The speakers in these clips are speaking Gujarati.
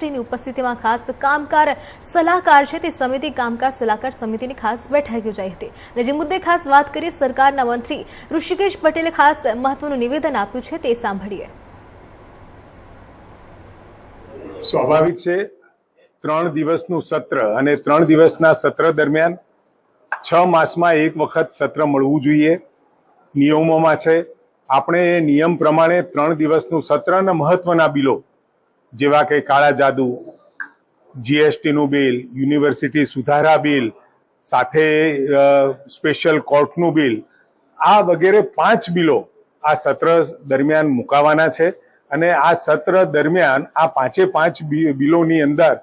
મંત્રીની ઉપસ્થિતિમાં ખાસ કામકાર સલાહકાર છે તે સમિતિ કામકાજ સલાહકાર સમિતિની ખાસ બેઠક યોજાઈ હતી. અને જે મુદ્દે ખાસ વાત કરી સરકારના મંત્રી ઋષિકેશ પટેલે ખાસ મહત્વનું નિવેદન આપ્યું છે તે સાંભળીએ. સ્વાભાવિક છે, ત્રણ દિવસનું સત્ર અને ત્રણ દિવસના સત્ર દરમિયાન છ માસમાં એક વખત સત્ર મળવું જોઈએ. નિયમોમાં છે, આપણે નિયમ પ્રમાણે ત્રણ દિવસનું સત્ર અને મહત્વના બિલો જેવા કે કાળા જાદુ જીએસટીનું બિલ યુનિવર્સિટી સુધારા બિલ, સાથે સ્પેશિયલ કોર્ટનું બિલ, આ વગેરે પાંચ બિલો આ સત્ર દરમિયાન મુકાવાના છે. અને આ સત્ર દરમિયાન આ પાંચે પાંચ બિલોની અંદર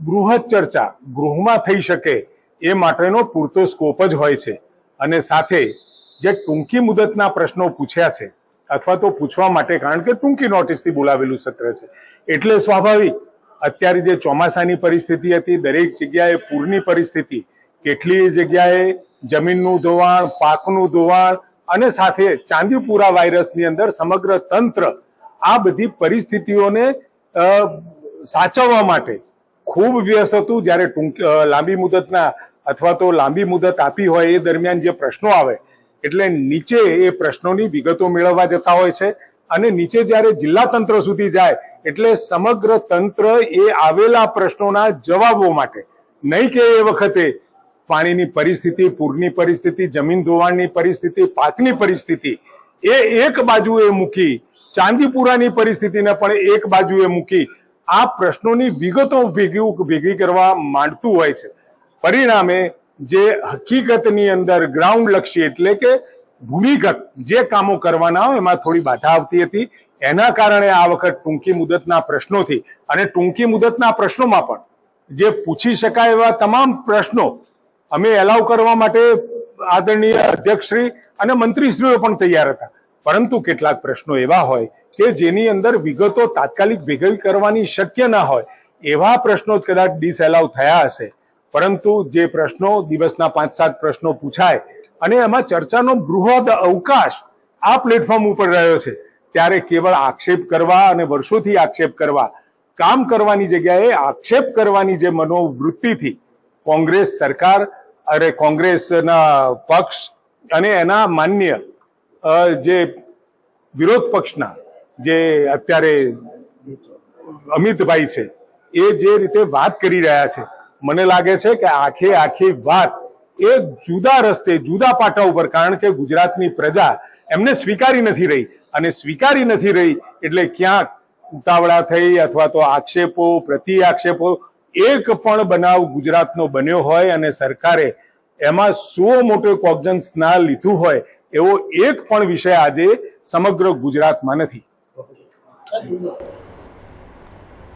બૃહદ ચર્ચા ગૃહમાં થઈ શકે એ માટેનો પૂરતો સ્કોપ જ હોય છે. અને સાથે જે ટૂંકી મુદતના પ્રશ્નો પૂછ્યા છે અથવા તો પૂછવા માટે, કારણ કે ટૂંકી નોટિસથી બોલાવેલું સત્ર છે. એટલે સ્વાભાવિક, અત્યારે જે ચોમાસાની પરિસ્થિતિ હતી, દરેક જગ્યાએ પૂરની પરિસ્થિતિ કેટલી જગ્યાએ જમીનનું ધોવાણ, પાકનું ધોવાણ, અને સાથે ચાંદીપુરા વાયરસની અંદર સમગ્ર તંત્ર આ બધી પરિસ્થિતિઓને સાચવવા માટે ખૂબ વ્યસ્ત હતું. જ્યારે ટૂંક લાંબી મુદતના અથવા તો લાંબી મુદત આપી હોય એ દરમિયાન જે પ્રશ્નો આવે એટલે નીચે એ પ્રશ્નોની વિગતો મેળવવા જતા હોય છે. અને નીચે જ્યારે જિલ્લા તંત્ર સુધી જાય, એટલે સમગ્ર તંત્ર એ આવેલા પ્રશ્નોના જવાબો માટે, નહીં કે એ વખતે પાણીની પરિસ્થિતિ, પૂરની પરિસ્થિતિ, જમીન ધોવાણની પરિસ્થિતિ, પાકની પરિસ્થિતિ, એ એક બાજુએ મૂકી, ચાંદીપુરાની પરિસ્થિતિને પણ એક બાજુએ મૂકી, આ પ્રશ્નોની વિગતો ભેગી ભેગી કરવા માંડતું હોય છે. પરિણામે જે હકીકતની અંદર ગ્રાઉન્ડ લક્ષી એટલે કે ભૂમિગત જે કામો કરવાના હોય એમાં થોડી બાધા આવતી હતી. એના કારણે આ વખત ટૂંકી મુદતના પ્રશ્નોથી અને ટૂંકી મુદતના પ્રશ્નોમાં પણ જે પૂછી શકાય એવા તમામ પ્રશ્નો અમે એલાવ કરવા માટે આદરણીય અધ્યક્ષશ્રી અને મંત્રીશ્રીઓ પણ તૈયાર હતા. પરંતુ કેટલાક પ્રશ્નો એવા હોય કે જેની અંદર વિગતો તાત્કાલિક ભેગી કરવાની શક્ય ના હોય. એવા પ્રશ્નો જ કદાચ ડિસએલાવ થયા હશે. પરંતુ જે પ્રશ્નો દિવસના પાંચ સાત પ્રશ્નો પૂછાય અને એમાં ચર્ચાનો બૃહદ અવકાશ આ પ્લેટફોર્મ ઉપર રહ્યો છે, ત્યારે કેવળ આક્ષેપ કરવા અને વર્ષોથી આક્ષેપ કરવા, કામ કરવાની જગ્યાએ આક્ષેપ કરવાની જે મનોવૃત્તિથી કોંગ્રેસ સરકાર અરે કોંગ્રેસના પક્ષ અને એના માન્ય જે વિરોધ પક્ષના જે અત્યારે અમિતભાઈ છે, એ જે રીતે વાત કરી રહ્યા છે મને લાગે છે કે આખે આખી વાત એ જુદા રસ્તે, જુદા પાટા ઉપર, કારણ કે ગુજરાતની પ્રજા એમને સ્વીકારી નથી રહી. અને સ્વીકારી નથી રહી એટલે ક્યાંક ઉતાવળા થઈ અથવા તો આક્ષેપો, પ્રતિ આક્ષેપો એક પણ બનાવ ગુજરાતનો બન્યો હોય અને સરકારે એમાં સો મોટો કોગજન્સ ના લીધું હોય એવો એક પણ વિષય આજે સમગ્ર ગુજરાતમાં નથી.